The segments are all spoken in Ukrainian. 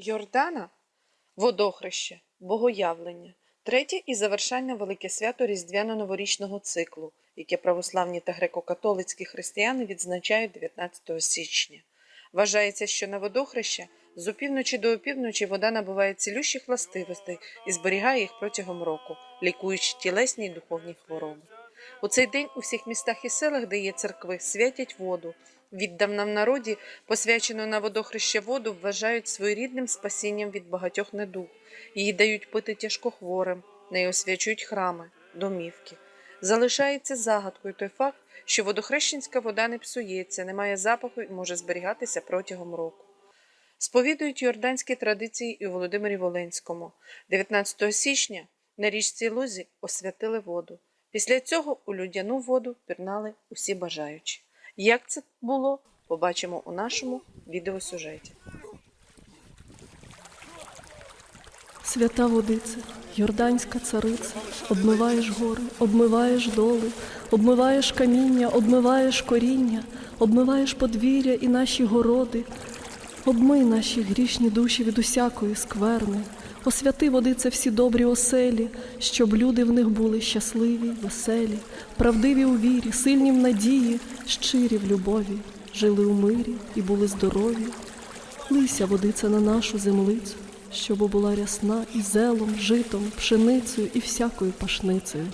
Йордана водохреще, богоявлення, третє і завершальне велике свято Різдвяно-новорічного циклу, яке православні та греко-католицькі християни відзначають 19 січня. Вважається, що на водохреще з опівночі до опівночі вода набуває цілющих властивостей і зберігає їх протягом року, лікуючи тілесні й духовні хвороби. У цей день у всіх містах і селах, де є церкви, святять воду. Віддавна в народі посвячену на водохреще воду вважають своєрідним спасінням від багатьох недуг. Її дають пити тяжкохворим, нею освячують храми, домівки. Залишається загадкою той факт, що водохрещенська вода не псується, не має запаху і може зберігатися протягом року. Сповідують йорданські традиції і у Володимирі Волинському. 19 січня на річці Лузі освятили воду. Після цього у людяну воду пірнали усі бажаючі. Як це було, побачимо у нашому відеосюжеті. Свята водице, Йорданська цариця, обмиваєш гори, обмиваєш доли, обмиваєш каміння, обмиваєш коріння, обмиваєш подвір'я і наші городи, обмий наші грішні душі від усякої скверни, освяти водице всі добрі оселі, щоб люди в них були щасливі, веселі, правдиві у вірі, сильні в надії, щирі в любові, жили у мирі і були здорові. Лися водиця на нашу землицю, щоб була рясна і зелом, житом, пшеницею і всякою пашницею.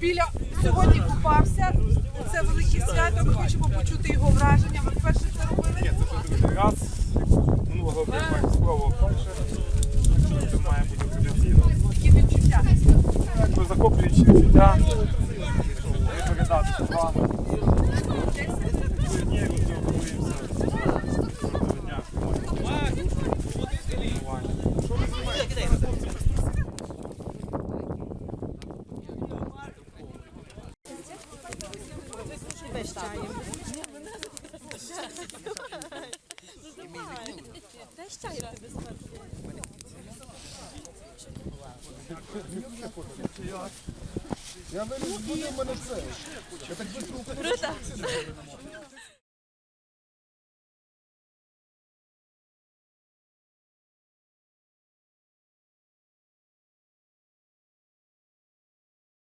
Біля сьогодні купався. Це велике свято. Ми хочемо почути його враження. Ви вперше це робили? Ні, це вже другий раз. Минулого року я маю спробував перше. Це має бути традиційно. Які відчуття? Захоплюючі відчуття. Передати словами. Сьогодні ми готуємося. Я не буде в мене це. Я так швидко